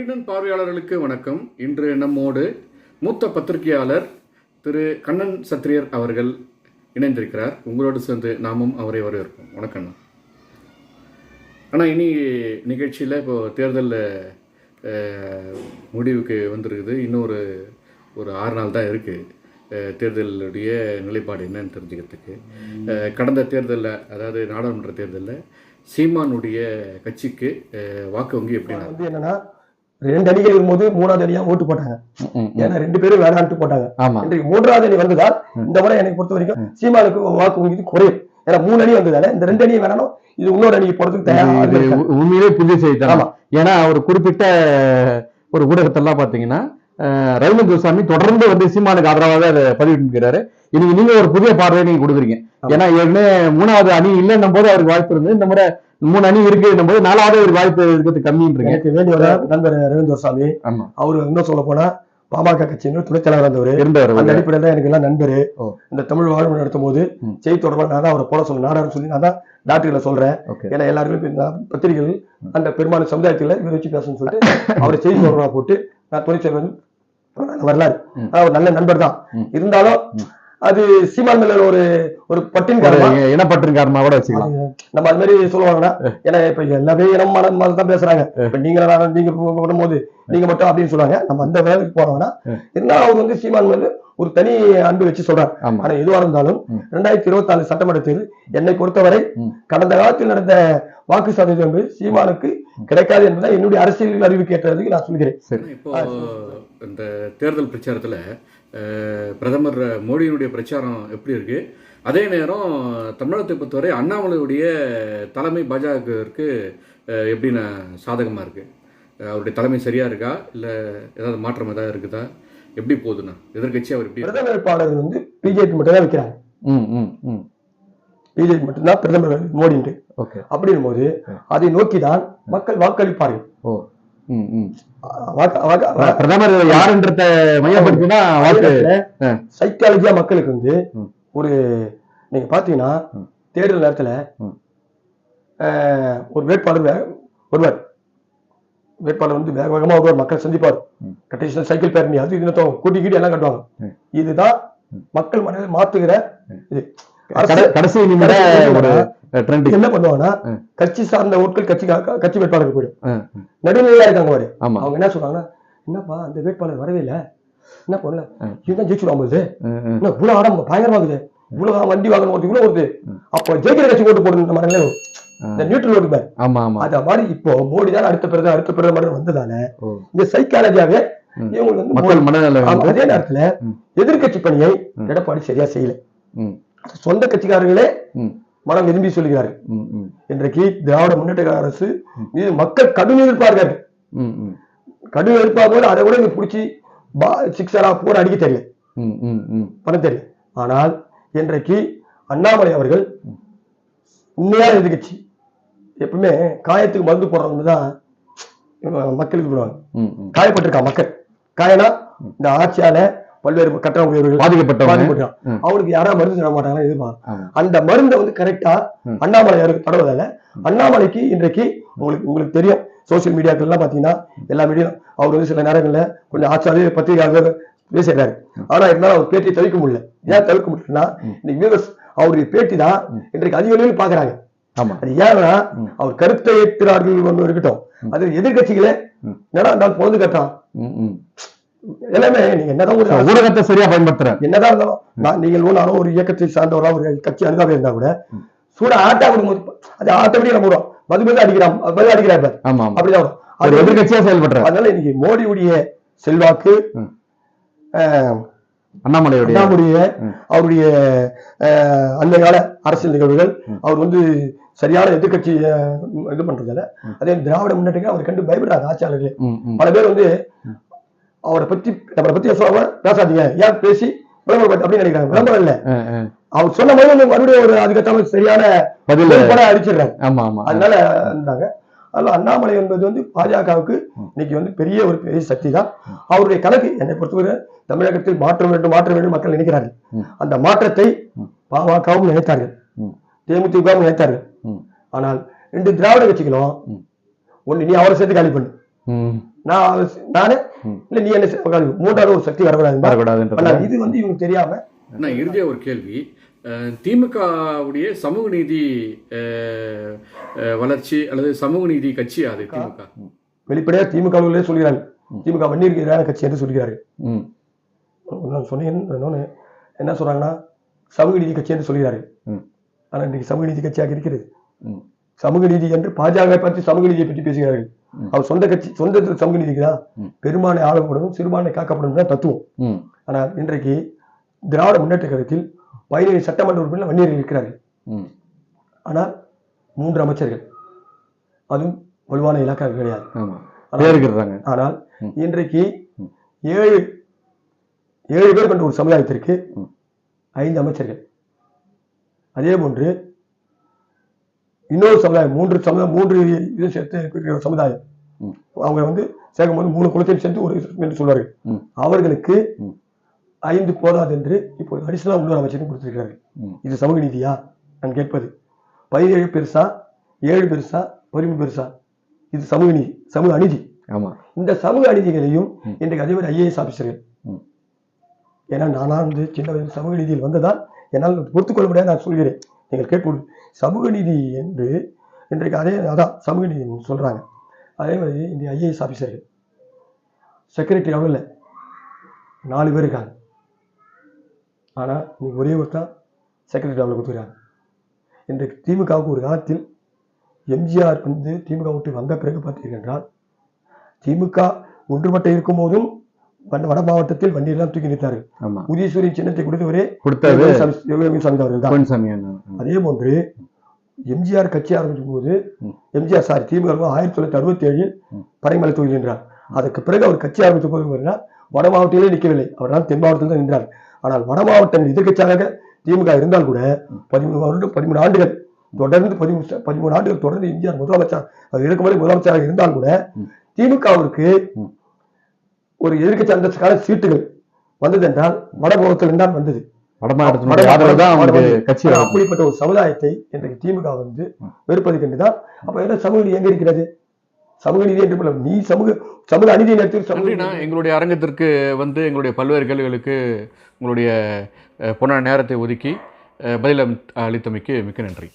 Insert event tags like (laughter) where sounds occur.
நல்லிணன் பார்வையாளர்களுக்கு வணக்கம். இன்று நம்மோடு மூத்த பத்திரிகையாளர் திரு கண்ணன் சத்திரியர் அவர்கள் இணைந்திருக்கிறார். உங்களோடு சேர்ந்து நாமும் அவரை வரவேற்போம் வணக்கம். அண்ணா. இனி நிகழ்ச்சியில் இப்போ தேர்தல் முடிவுக்கு வந்திருக்குது. இன்னொரு ஒரு ஆறு நாள் தான் இருக்குது தேர்தலுடைய நிலைப்பாடு என்னன்னு தெரிஞ்சுக்கிறதுக்கு. கடந்த தேர்தலில் அதாவது நாடாளுமன்ற தேர்தலில் சீமானுடைய கட்சிக்கு வாக்கு வங்கி வந்து என்னன்னா ரெண்டு அணிகள் இருக்கும்போது மூணாவது அணியா ஓட்டு போட்டாங்க. ஏன்னா ரெண்டு பேரும் வேணான்ட்டு போட்டாங்க. இன்றைக்கு மூன்றாவது அணி வந்ததால் இந்த முறை எனக்கு பொறுத்த வரைக்கும் சீமானுக்கு வாக்கு வங்கி குறையும். ஏன்னா மூணு அணி வந்ததால இந்த ரெண்டு அணியும் வேணாலும் இது இன்னொரு அணிக்கு போறதுக்கு இது தயாரா உ- உண்மையிலே புதிய செய்தி ஆமா. ஏன்னா ஒரு குறிப்பிட்ட ஒரு ஊடகத்தெல்லாம் பாத்தீங்கன்னா ரவீந்திர துரைசாமி தொடர்ந்து வந்து சீமானுக்கு ஆதரவாக அதை பதிவிட்டிருக்கிறாரு. இன்னைக்கு நீங்க ஒரு புதிய பார்வையை நீங்க கொடுக்குறீங்க. ஏன்னா ஏற்கனவே மூணாவது அணி இல்லைன்னும் போது அவருக்கு வாய்ப்பு இருந்து இந்த முறை மூணு அணி இருக்குன்னும் போது நாலாவது ஒரு வாய்ப்பு இருக்கிறது கம்மின்றீங்க எனக்கு வேண்டிய நண்பர் ரவீந்திர ஆமா. அவரு இன்னும் சொல்ல போனா பாமக கட்சியின் துணைத் தலைவர் வந்தவர் இருந்தவர் அந்த அடிப்படையில் தான் எனக்கு எல்லாம் நண்பரு. இந்த தமிழ் வாழ்வு நடத்தும் போது. செய்தி தொடர்பாக நான் தான் அவரை போட சொல்ல நாடான்னு சொல்லி நான் தான் டாக்டர்களை சொல்றேன். ஏன்னா எல்லாருமே பத்திரிகைகள் அந்த பெரும்பாலும் சமுதாயத்தில் இவரை வச்சு பேசணும்னு சொல்லிட்டு (coughs) அவரை செய்தி தொடர்பாக போட்டு நான் துணை சேர்வது வரலாறு. ஒரு நல்ல நண்பர் தான். இருந்தாலும். அது சீமான் மேல ஒரு ஒரு பட்டின் ஒரு காரணமா கூட வச்சுக்கலாம். நம்ம அது மாதிரி சொல்லுவாங்கன்னா ஏன்னா இப்ப எல்லாமே இனம் மனம் மதம் தான் பேசுறாங்க. இப்ப நீங்க நீங்க பண்ணும்போது நீங்க மட்டும் அப்படின்னு சொல்லுவாங்க. நம்ம அந்த வேலைக்கு போனோம்னா ம். இருந்தாலும் அவர் வந்து சீமான் மேல ஒரு தனி அன்பு வச்சு சொல்றாரு. ஆமா. ஆனா எதுவா இருந்தாலும். ரெண்டாயிரத்தி இருபத்தி நாலு சட்டமன்ற தேர்தல் என்னை பொறுத்தவரை. கடந்த காலத்தில் நடந்த வாக்கு சதவீதம் என்பது சீமானுக்கு கிடைக்காது என்பதை என்னுடைய அரசியல் அறிவு கேட்டதுக்கு நான் சொல்கிறேன். சரி. இப்போ இந்த தேர்தல் பிரச்சாரத்தில் பிரதமர் மோடியினுடைய பிரச்சாரம் எப்படி இருக்கு? அதே நேரம் தமிழகத்தை பொறுத்தவரை அண்ணாமலையுடைய தலைமை பாஜகவிற்கு எப்படின்னு சாதகமாக இருக்கு? அவருடைய தலைமை சரியா இருக்கா? இல்லை ஏதாவது மாற்றம் ஏதாவது இருக்குதா? எப்படி போகுதுண்ணா எதிர்கட்சி அவர் எப்படி பிரதமர் வேட்பாளர் வந்து பிஜேபி மட்டும் தான் வைக்கிறாங்க. ம் ம் ம். பிஜேபி மட்டும்தான் பிரதமர் மோடின்ட்டு ஓகே. அப்படின் போது. அதை நோக்கிதான் மக்கள் வாக்களிப்பார்கள். பிரதமர் யாருன்றத மையப்படுத்தினா. சைக்காலஜியா மக்களுக்கு வந்து. ஒரு நீங்க பாத்தீங்கன்னா. தேர்தல் நேரத்துல ஒரு வேட்பாளர் வருவார் வேட்பாளர் வந்து வேக வேகமா வருவார் மக்கள் சந்திப்பார். கட்டேஷன் சைக்கிள் பேரணி அது இது கோட்டி கீட்டி எல்லாம் கட்டுவாங்க. இதுதான். மக்கள் மனதை மாத்துகிற இது கடைசி என்ன பண்ணுவாங்கன்னா. கட்சி சார்ந்த ஓட்கள் கட்சி கட்சி வேட்பாளருக்கு போயிடும். நடுநிலையா இருக்காங்க பாரு அவங்க என்ன சொல்றாங்கன்னா என்னப்பா அந்த வேட்பாளர் வரவே இல்ல என்ன பண்ணல. இதுதான் ஜெயிச்சுடுவாங்க ம். என்ன இவ்வளவு ஆடம் பயங்கரமாகுது இவ்வளவு வண்டி வாங்கணும் இவ்வளவு வருது. அப்போ ஜெயிக்கிற கட்சி ஓட்டு மாதிரி ஆ. இந்த நியூட்ரல் பாரு ஆமா ஆமா. அத மாதிரி இப்போ மோடி தான் அடுத்த பிரதமர் அடுத்த பிரதமர் வந்ததால. இந்த சைக்காலஜியாவே வந்து மக்கள் மனநிலை அதே நேரத்துல ம். எதிர்க்கட்சி பணியை. எடப்பாடி சரியா செய்யல. சொந்த கட்சிக்காரர்களே மனம் விரும்பி ம், இன்றைக்கு திராவிட முன்னேற்ற அரசு. மீது மக்கள் கடும் எதிர்ப்பார்கள். கடும் எதிர்ப்பாக அதை கூட இங்க பிடிச்சி சிக்ஸரா போட அடிக்க தெரியல. ம், ம், ம். பண்ண தெரியும் ஆனால் இன்றைக்கு அண்ணாமலை அவர்கள் உண்மையான எதிர்கட்சி எப்பவுமே காயத்துக்கு மருந்து போடுறவங்க தான் மக்களுக்கு போடுவாங்க. காயப்பட்டிருக்கா மக்கள் காயனா இந்த ஆட்சியால பல்வேறு கட்டண உயர்வுகள் பாதிக்கப்பட்டவங்க பாதிக்கப்பட்டான். அவனுக்கு யாரா மருந்து தர மாட்டாங்களா எதிர்பார்க்கும் ஆமா. அந்த மருந்தை வந்து கரெக்டா. அண்ணாமலை அவருக்கு தடவதால அண்ணாமலைக்கு இன்றைக்கு உங்களுக்கு உங்களுக்கு தெரியும் சோசியல் மீடியாக்கள் எல்லாம் பாத்தீங்கன்னா எல்லா மீடியம் அவர் வந்து சில நேரங்கள்ல கொஞ்சம் ஆச்சாரிய பத்திரிகையாளர் பேசுறாரு ஆனா இருந்தாலும் அவர் பேட்டி தவிர்க்க முடியல ஏன் தவிர்க்க முடியலன்னா. இன்னைக்கு அவருடைய பேட்டி தான். இன்றைக்கு அதிக அளவில் பாக்குறாங்க அது ஏன்னா. அவர் கருத்தை ஏற்கிறார்கள் ஒன்று இருக்கட்டும். அது எதிர்கட்சிகளே. என்னடா இருந்தாலும் பொழுது கட்டான். எல்லாமே நீங்க என்னதான் ஊடகத்தை சரியா பயன்படுத்துறேன். என்னதான் இருந்தாலும் நான் நீங்கள் நானும் ஒரு இயக்கத்தை சார்ந்தவரா ஒரு கட்சி அனுதாபம் இருந்தா கூட. சூட ஆட்டா விடும்போது அது ஆட்டப்படியே நம்ம விடும் மது மது அடிக்கிறான் பதில் அடிக்கிறார் அப்படிதான் வரும். ஒரு அது எதிர்கட்சியா செயல்படுற அதனால இன்னைக்கு மோடியுடைய செல்வாக்கு அண்ணாமலையுடைய. அவருடைய அந்த கால அரசியல் நிகழ்வுகள். அவர் வந்து சரியான எதிர்க்கட்சி ஆஹ், இது பண்றதுல ம். அதே திராவிட முன்னேற்ற அவர் கண்டு பயப்படுறாங்க ஆட்சியாளர்களே. பல பேர் வந்து அவரை பத்தி நம்மளை பத்தி சொல்லாம பேசாதீங்க ஏன் பேசி விளம்பரம் அப்படின்னு நினைக்கிறாங்க விளம்பரம் இல்ல. அவர் சொன்ன மாதிரி மறுபடியும் ஒரு அதுக்கேற்ற சரியான பதில் அடிச்சிடுறாங்க ஆமா ஆமா அதனால இருந்தாங்க அதனால அண்ணாமலை என்பது வந்து பாஜகவுக்கு. இன்னைக்கு வந்து பெரிய ஒரு பெரிய சக்தி தான் அவருடைய கணக்கு என்னை பொறுத்தவரை தமிழகத்தில் மாற்றம் வேண்டும் மாற்ற வேண்டும் மக்கள் நினைக்கிறார்கள். அந்த மாற்றத்தை. பாமகவும் நினைத்தார்கள். தேமுதிகவும் நினைத்தார்கள். ஆனால் ரெண்டு திராவிட கட்சிகளும். ஒண்ணு நீ அவரை சேர்த்து காலி பண்ணு. நான் நானே. இல்ல நீ என்ன. மூன்றாவது ஒரு சக்தி வரக்கூடாது வரக்கூடாதுன்றது ஆனா இது வந்து இவங்க தெரியாம நான் இறுதியா ஒரு கேள்வி திமுகவுடைய சமூக நீதி வளர்ச்சி அல்லது சமூக நீதி கட்சி அது திமுக. வெளிப்படையா திமுகவிலே சொல்கிறார்கள். திமுக வன்னியருக்கு எதிரான கட்சி என்று நான் சொன்னேன் என்ன சொல்றாங்கன்னா சமூக நீதி கட்சி என்று சொல்கிறார்கள். ம். ஆனா இன்னைக்கு சமூக நீதி கட்சியாக இருக்கிறது. சமூக நீதி என்று பாஜக பற்றி சமூக நீதியை பற்றி பேசுகிறார்கள். அவர் சொந்த கட்சி சொந்த சமூக நீதிக்கு தான் ம். பெரும்பான்மை ஆளப்படும் சிறுபான்மை காக்கப்படும் தான் தத்துவம். ஆனால் இன்றைக்கு திராவிட முன்னேற்ற கழகத்தில் பதினேழு சட்டமன்ற உறுப்பினர் வன்னியர்கள் இருக்கிறார்கள் ஆனால் மூன்று அமைச்சர்கள் அதுவும் வலுவான இலாக்கா கிடையாது ஆனால். இன்றைக்கு. ஏழு ஏழு பேர் கொண்ட ஒரு சமுதாயத்திற்கு. ஐந்து அமைச்சர்கள் அதே போன்று இன்னொரு சமுதாயம் மூன்று சமுதாயம் மூன்று இதை சேர்த்து சமுதாயம். அவங்க வந்து சேர்க்கும்போது மூணு குலத்தையும் சேர்த்து ஒரு என்று சொல்வார்கள். அவர்களுக்கு. ஐந்து போதாது என்று இப்போது அடிஷனல் உள்ளூர் அமைச்சரும் கொடுத்திருக்கிறார்கள் ம். இது சமூக நீதியா? நான் கேட்பது. பதினேழு பெருசா ஏழு பெருசா பதிமூணு பெருசா? இது சமூக நீதி சமூக அநீதி. ஆமா. இந்த சமூக அநீதிகளையும். இன்றைக்கு அதே மாதிரி ஐஏஎஸ் ஆபீசர்கள். ஏன்னா நானா வந்து சின்ன வயதில் சமூக நீதியில் வந்ததால் என்னால் பொறுத்துக்கொள்ள முடியாது நான் சொல்கிறேன். நீங்கள் கேட்பது சமூக நீதி என்று இன்றைக்கு அதே அதான் சமூக நீதி சொல்றாங்க. அதே மாதிரி இந்த ஐஏஎஸ் ஆபீசர்கள். செக்ரட்டரி இல்லை. நாலு பேர் இருக்காங்க. ஆனால் நீ ஒரே ஒருத்தன் செக்ரட்டரி அவ்வளோ கொடுத்துருக்காங்க இன்றைக்கு திமுகவுக்கு ஒரு காலத்தில் எம்ஜிஆர் வந்து திமுக விட்டு வந்த பிறகு பார்த்தீர்கள் திமுக ஒன்றுபட்டு இருக்கும் போதும் வட வட மாவட்டத்தில் வண்டியெல்லாம் தூக்கி நிறுத்தார்கள் உதயசூரியன் சின்னத்தை கொடுத்தவரே சாமி அவர்கள் தான். அதே போன்று எம்ஜிஆர் கட்சி ஆரம்பிக்கும் போது. எம்ஜிஆர் சாரி திமுக ஆயிரத்தி தொள்ளாயிரத்தி அறுபத்தி ஏழில். பனைமலை தொகுதி நின்றார். அதுக்கு பிறகு அவர் கட்சி ஆரம்பித்த போது வட மாவட்டத்திலே நிற்கவில்லை அவர் தான் தென் மாவட்டத்தில் தான் நின்றார். ஆனால் வட மாவட்டங்கள் எதிர்க்கட்சியாக திமுக இருந்தால் கூட பதிமூணு வருடம் பதிமூணு ஆண்டுகள் தொடர்ந்து பதிமூணு பதிமூணு ஆண்டுகள் தொடர்ந்து எம்ஜிஆர் முதலமைச்சர் அது இருக்கும்போது முதலமைச்சராக இருந்தால் கூட. திமுகவிற்கு. ஒரு எதிர்க்கட்சி அந்தஸ்துக்கான சீட்டுகள் வந்தது என்றால் வட மாவட்டத்தில் தான் வந்தது. அப்படிப்பட்ட ஒரு சமுதாயத்தை இன்றைக்கு திமுக வந்து. வெறுப்பது கண்டுதான் அப்ப என்ன சமூக நீதி எங்க இருக்கிறது சமூக நீதி என்று நீ சமூக சமூக அநீதி நீதி- எங்களுடைய அரங்கத்திற்கு வந்து எங்களுடைய பல்வேறு கேள்விகளுக்கு உங்களுடைய பொன்னான நேரத்தை ஒதுக்கி பதில் அளித்தமைக்கு மிக்க நன்றி.